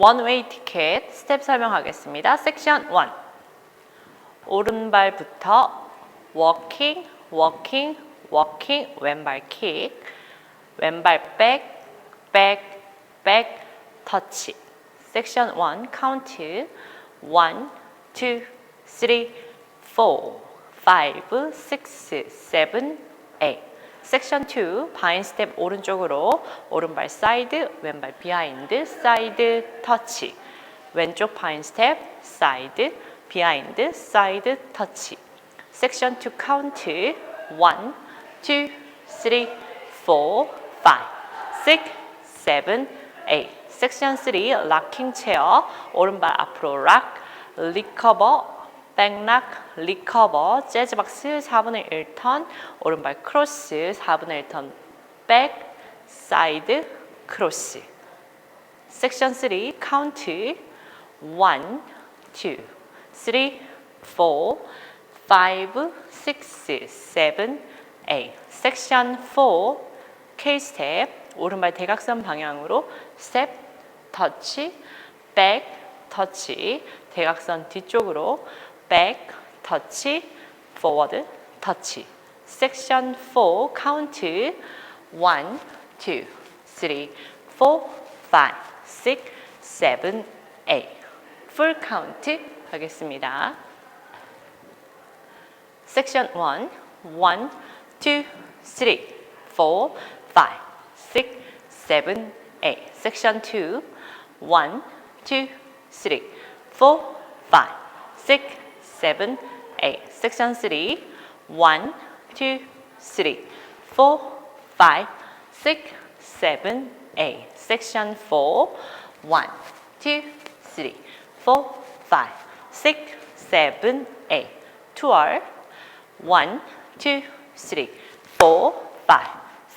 원웨이 티켓 스텝 설명하겠습니다. 섹션 1. 오른발부터 walking, walking, walking, 왼발 킥, 왼발 백, 백, 백, 터치. 섹션 1 카운트 1, 2, 3, 4, 5, 6, 7, 8. 섹션 2 바인 스텝 오른쪽으로 오른발 사이드, 왼발 비하인드, 사이드 터치. 왼쪽 바인 스텝 사이드, 비하인드, 사이드 터치. 섹션 2 카운트 1, 2, 3, 4, 5, 6, 7, 8. 섹션 3 락킹 체어 오른발 앞으로 락, 리커버, 백락, 리커버, 재즈박스 4분의 1턴, 오른발 크로스 4분의 1턴, 백, 사이드, 크로스. 섹션 3 카운트 1, 2, 3, 4, 5, 6, 7, 8. 섹션 4 K 스텝 오른발 대각선 방향으로 스텝 터치 백 터치 대각선 뒤쪽으로 백 터치 포워드 터치 섹션 4 카운트 1 2 3 4 5 6 7 8 풀 카운트 하겠습니다. 섹션 1 1 2 3 4 5 6 7 8 섹션 2 1 2 3 4 5 6 7 8 섹션 3 1 2 3 4 5 6 7 8 섹션 4 1 2 3 4 5 6 7 8 투얼 1 2 3 4 5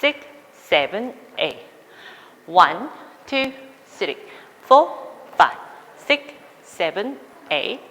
6 7 8 1 2 3 4 5 6 7